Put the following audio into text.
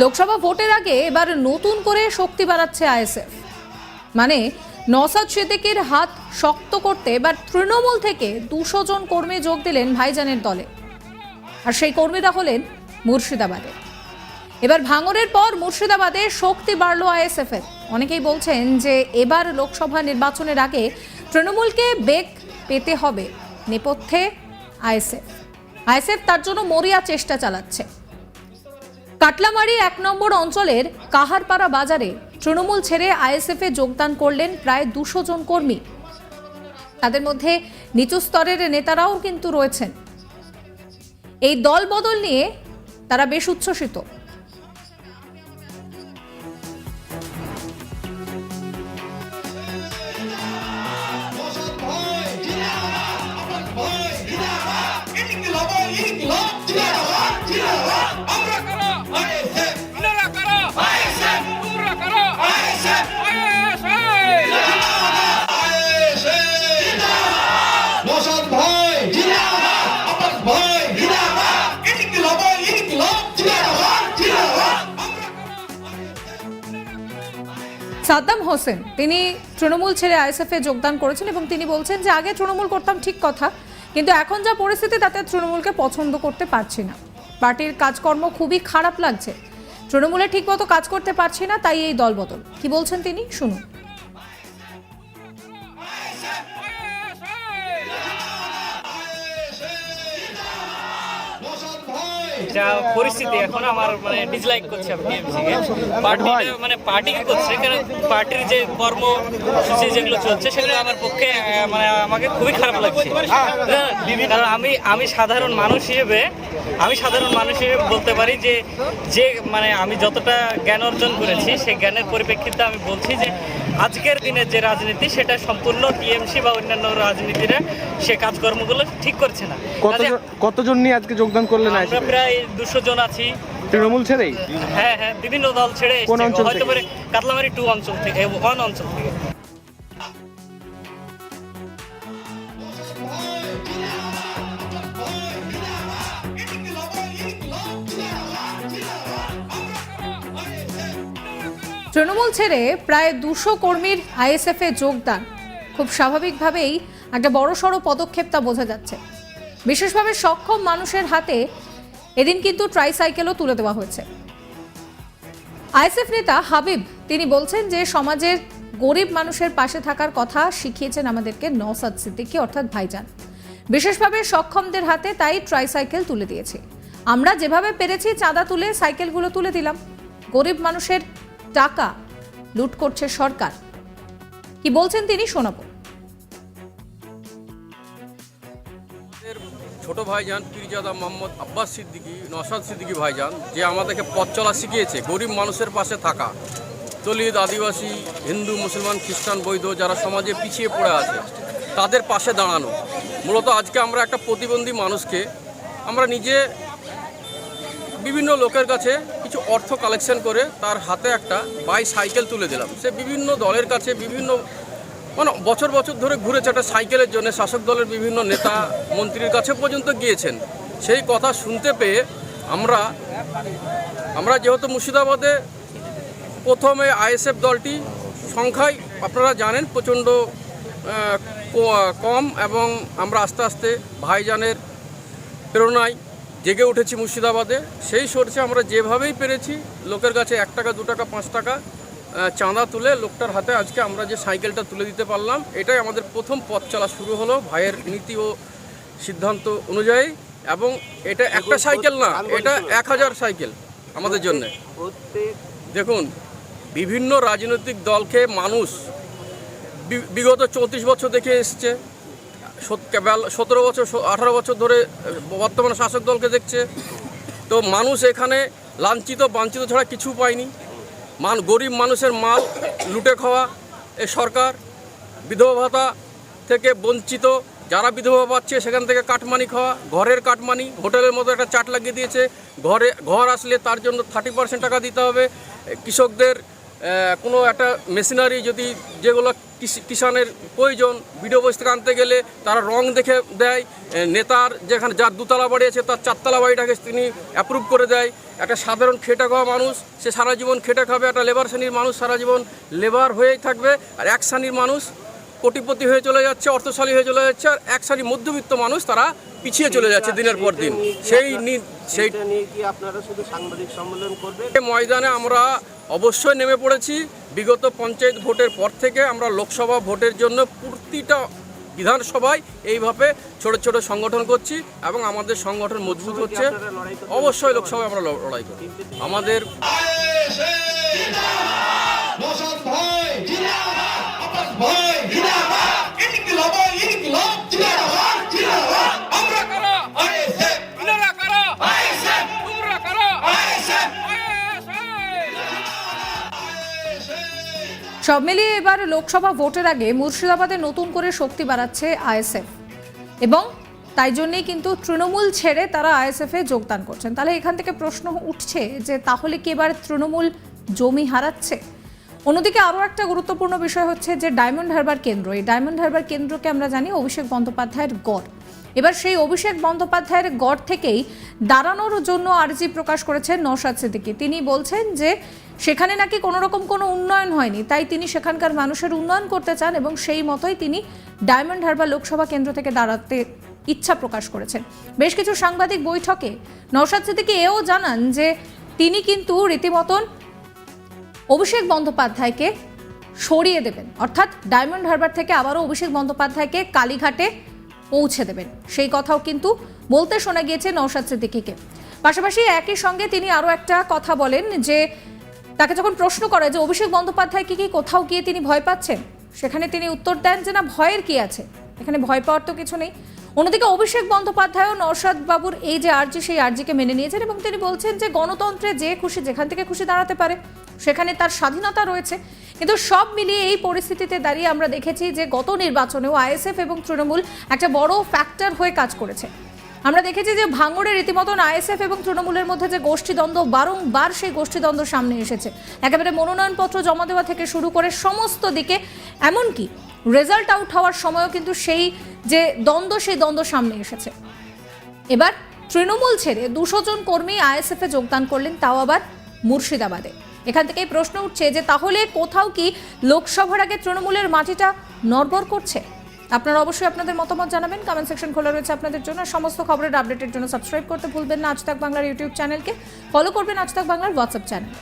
লোকসভা ভোটের আগে এবার নতুন করে শক্তি বাড়াচ্ছে আইএসএফ। মানে নসাদ সিদ্দিকের হাত শক্ত করতে এবার তৃণমূল থেকে দুশো জন কর্মী যোগ দিলেন ভাইজানের দলে। আর সেই কর্মীরা হলেন মুর্শিদাবাদে। এবার ভাঙরের পর মুর্শিদাবাদে শক্তি বাড়ল আইএসএফ এর অনেকেই বলছেন যে এবার লোকসভা নির্বাচনের আগে তৃণমূলকে বেগ পেতে হবে নেপথ্যে আইএসএফ। আইএসএফ তার জন্য মরিয়া চেষ্টা চালাচ্ছে। কাটলামারি এক নম্বর অঞ্চলের কাহারপাড়া বাজারে তৃণমূল ছেড়ে আইএসএফ যোগদান করলেন প্রায় দুশো জন কর্মী। তাদের মধ্যে নিচু স্তরের নেতারাও কিন্তু রয়েছেন। এই দল বদল নিয়ে তারা বেশ উচ্ছ্বসিত। সাদ্দাম হোসেন, তিনি তৃণমূল ছেড়ে আইএসএফ যোগদান করেছেন এবং তিনি বলছেন যে, আগে তৃণমূল করতাম ঠিক কথা, কিন্তু এখন যা পরিস্থিতি, তাতে তৃণমূলকে পছন্দ করতে পারছি না। পার্টির কাজকর্ম খুবই খারাপ লাগছে। তৃণমূলে ঠিকমতো কাজ করতে পারছি না, তাই এই দলবদল। কি বলছেন তিনি? শুনুন। যা পরিস্থিতি এখন আমার মানে ডিসলাইক করছে আমি টিএমসি কে। পার্টি মানে পার্টি কি করছে কারণ পার্টির যে কর্মসূচি যেগুলো চলছে সেগুলো আমার পক্ষে মানে আমাকে খুবই খারাপ লাগছে। কারণ আমি আমি সাধারণ মানুষ হিসেবে আমি সাধারণ মানুষ হিসেবে বলতে পারি যে যে মানে আমি যতটা জ্ঞান অর্জন করেছি সেই জ্ঞানের পরিপ্রেক্ষিতে আমি বলছি যে আজকের দিনে যে রাজনীতি সেটা সম্পূর্ণ টিএমসি বা অন্যান্য রাজনীতিরা সে কাজকর্মগুলো ঠিক করছে না। কতজন কতজন নিয়ে আজকে যোগদান করলেন আমরা প্রায় দুশো জন আছি। তৃণমূল ছেড়েই? হ্যাঁ হ্যাঁ বিভিন্ন দল ছেড়ে হয়তো? করে কাতলামারি টু অঞ্চল থেকে ওয়ান অঞ্চল থেকে। তৃণমূল ছেড়ে প্রায় দুশো কর্মীর আইএসএফ যোগদান। খুব স্বাভাবিকভাবেই একটা বড়সড় পদক্ষেপ তা বোঝা যাচ্ছে। বিশেষভাবে সক্ষম মানুষের হাতে এদিন কিন্তু ট্রাইসাইকেলও তুলে দেওয়া হয়েছে। আইএসএফ নেতা হাবিব, তিনি বলছেন যে সমাজের গরিব মানুষের পাশে থাকার কথা শিখিয়েছেন আমাদেরকে নওসাদ সিদ্দিকি, অর্থাৎ ভাইজান। বিশেষভাবে সক্ষমদের হাতে তাই ট্রাইসাইকেল তুলে দিয়েছে। আমরা যেভাবে পেরেছি চাঁদা তুলে সাইকেলগুলো তুলে দিলাম। গরিব মানুষের টাকা লুট করছে সরকার। কি বলছেন তিনি শোনাবো। ছোট ভাইজান পীরজাদা মোহাম্মদ আব্বাস সিদ্দিকী নসাদ সিদ্দিকী ভাইজান, যে আমাদেরকে পথ চলা শিখিয়েছে, গরিব মানুষের পাশে থাকা। দলিত, আদিবাসী, হিন্দু, মুসলমান, খ্রিস্টান বৈধ যারা সমাজে পিছিয়ে পড়ে আছে, তাদের পাশে দাঁড়ানো। মূলত আজকে আমরা একটা প্রতিবন্ধী মানুষকে আমরা নিজে বিভিন্ন লোকের কাছে কিছু অর্থ কালেকশন করে তার হাতে একটা বাই সাইকেল তুলে দিলাম। সে বিভিন্ন দলের কাছে বিভিন্ন মানে বছর বছর ধরে ঘুরেছে একটা সাইকেলের জন্য। শাসক দলের বিভিন্ন নেতা মন্ত্রীর কাছে পর্যন্ত গিয়েছেন। সেই কথা শুনতে পেয়ে আমরা আমরা যেহেতু মুর্শিদাবাদে প্রথমে আইএসএফ দলটি সংখ্যায় আপনারা জানেন, প্রচণ্ড কম এবং আমরা আস্তে আস্তে ভাইজানের প্রেরণায় জেগে উঠেছি মুর্শিদাবাদে। সেই সোর্সে আমরা যেভাবেই পেরেছি লোকের কাছে এক টাকা দু টাকা পাঁচ টাকা চাঁদা তুলে লোকটার হাতে আজকে আমরা যে সাইকেলটা তুলে দিতে পারলাম এটাই আমাদের প্রথম পথ চলা শুরু হলো ভাইয়ের নীতি ও সিদ্ধান্ত অনুযায়ী। এবং এটা একটা সাইকেল না এটা এক হাজার সাইকেল আমাদের জন্য। দেখুন বিভিন্ন রাজনৈতিক দলকে মানুষ বিগত চৌত্রিশ বছর দেখে এসছে। সতেরো বছর আঠারো বছর ধরে বর্তমানে শাসক দলকে দেখছে। তো মানুষ এখানে লাঞ্ছিত, বাঞ্ছিত ছাড়া কিছু পায়নি। মান, গরিব মানুষের মাল, লুটে খাওয়া এ সরকার, বিধবা ভাতা থেকে বঞ্চিত, যারা বিধবা পাচ্ছে, সেখান থেকে কাটমানি খাওয়া, ঘরের কাটমানি, হোটেলের মতো একটা চাট লাগিয়ে দিয়েছে। ঘরে, ঘর আসলে তার জন্য থার্টি পার্সেন্ট টাকা দিতে হবে। কৃষকদের কোনো একটা মেশিনারি যদি যেগুলো কিষানের প্রয়োজন। ভিডিও বয়স থেকে আনতে গেলে তারা রং দেখে দেয়। নেতার যেখানে যার দুতলা বাড়ি আছে, তার চারতলা বাড়িটাকে তিনি অ্যাপ্রুভ করে দেয়। একটা সাধারণ খেটে খাওয়া মানুষ, সে সারা জীবন খেটে খাবে। একটা লেবার শ্রেণির মানুষ সারা জীবন লেবার হয়েই থাকবে। আর এক শ্রেণির মানুষ কোটিপতি হয়ে চলে যাচ্ছে অর্থশালী হয়ে চলে যাচ্ছে আর এক শ্রেণির মধ্যবিত্ত মানুষ তারা পিছিয়ে চলে যাচ্ছে দিনের পর দিন। সেই নি- সেই আপনারা শুধু সাংবাদিক সম্মেলন করবেন? ময়দানে আমরা অবশ্যই নেমে পড়েছি। বিগত পঞ্চায়েত ভোটের পর থেকে আমরা লোকসভা ভোটের জন্য প্রতিটা বিধানসভায় এইভাবে ছোট ছোট সংগঠন করছি এবং আমাদের সংগঠন মজবুত হচ্ছে। অবশ্যই লোকসভায় আমরা লড়াই করি আমাদের নসাদ সব মিলিয়ে এবার লোকসভা ভোটের আগে মুর্শিদাবাদে নতুন করে শক্তি বাড়াচ্ছে আইএসএফ। এবং তাই জন্যেই কিন্তু তৃণমূল ছেড়ে তারা আইএসএফ যোগদান করছেন। তাহলে এখান থেকে প্রশ্ন উঠছে যে তাহলে কি এবার তৃণমূল জমি হারাচ্ছে? অন্যদিকে আরও একটা গুরুত্বপূর্ণ বিষয় হচ্ছে যে ডায়মন্ড হারবার কেন্দ্র, এই ডায়মন্ড হারবার কেন্দ্রকে আমরা জানি অভিষেক বন্দ্যোপাধ্যায়ের গড়। এবার সেই অভিষেক বন্দ্যোপাধ্যায়ের গড় থেকেই দাঁড়ানোর জন্য আর্জি প্রকাশ করেছেন নওশাদ সিদ্দিকী। তিনি বলছেন যে, সেখানে নাকি কোনো রকম কোনো উন্নয়ন হয়নি, তাই তিনি সেখানকার মানুষের উন্নয়ন করতে চান এবং সেই মতোই তিনি ডায়মন্ড হারবার লোকসভা কেন্দ্র থেকে দাঁড়াতে ইচ্ছা প্রকাশ করেছেন। বেশ কিছু সাংবাদিক বৈঠকে নওশাদ সিদ্দিকী এও জানান যে, তিনি কিন্তু রীতিমতন অভিষেক বন্দ্যোপাধ্যায়কে সরিয়ে দেবেন। অর্থাৎ ডায়মন্ড হারবার থেকে আবারও অভিষেক বন্দ্যোপাধ্যায়কে কালীঘাটে পৌঁছে দেবেন। সেই কথাও কিন্তু বলতে শোনা গিয়েছে নৌশাদ সিদ্দিকিকে। পাশাপাশি একই সঙ্গে তিনি আরও একটা কথা বলেন যে, তাকে যখন প্রশ্ন করে যে, অভিষেক বন্দ্যোপাধ্যায় কি কি কোথাও গিয়ে তিনি ভয় পাচ্ছেন? সেখানে তিনি উত্তর দেন যে, না, ভয়ের কি আছে? এখানে ভয় পাওয়ার তো কিছু নেই। অন্যদিকে অভিষেক বন্দ্যোপাধ্যায়ও নৌশাদ বাবুর এই যে আর্জি, সেই আর্জিকে মেনে নিয়েছেন এবং তিনি বলছেন যে, গণতন্ত্রে যে খুশি, যেখান থেকে খুশি দাঁড়াতে পারে। সেখানে তার স্বাধীনতা রয়েছে। কিন্তু সব মিলিয়ে এই পরিস্থিতিতে দাঁড়িয়ে আমরা দেখেছি যে গত নির্বাচনেও আইএসএফ এবং তৃণমূল একটা বড় ফ্যাক্টর হয়ে কাজ করেছে। আমরা দেখেছি যে ভাঙড়ে রীতিমতন আইএসএফ এবং তৃণমূলের মধ্যে যে গোষ্ঠীদ্বন্দ্ব, বারংবার সেই গোষ্ঠীদ্বন্দ্ব সামনে এসেছে। একেবারে মনোনয়নপত্র জমা দেওয়া থেকে শুরু করে সমস্ত দিকে, এমনকি রেজাল্ট আউট হওয়ার সময়ও কিন্তু সেই যে দ্বন্দ্ব, সেই দ্বন্দ্ব সামনে এসেছে। এবার তৃণমূল ছেড়ে দুশো জন কর্মী আইএসএফ যোগদান করলেন, তাও আবার মুর্শিদাবাদে। এখান থেকেই প্রশ্ন উঠছে যে তাহলে কোথাও কি লোকসভার আগে তৃণমূলের মাটিটা নড়বড় করছে? আপনারা অবশ্যই আপনাদের মতামত জানাবেন। কমেন্ট সেকশন খোলা রয়েছে আপনাদের জন্য। সমস্ত খবরের আপডেটের জন্য সাবস্ক্রাইব করতে ভুলবেন না। আজ বাংলার ইউটিউব চ্যানেলকে ফলো করবেন আজ বাংলার হোয়াটসঅ্যাপ চ্যানেল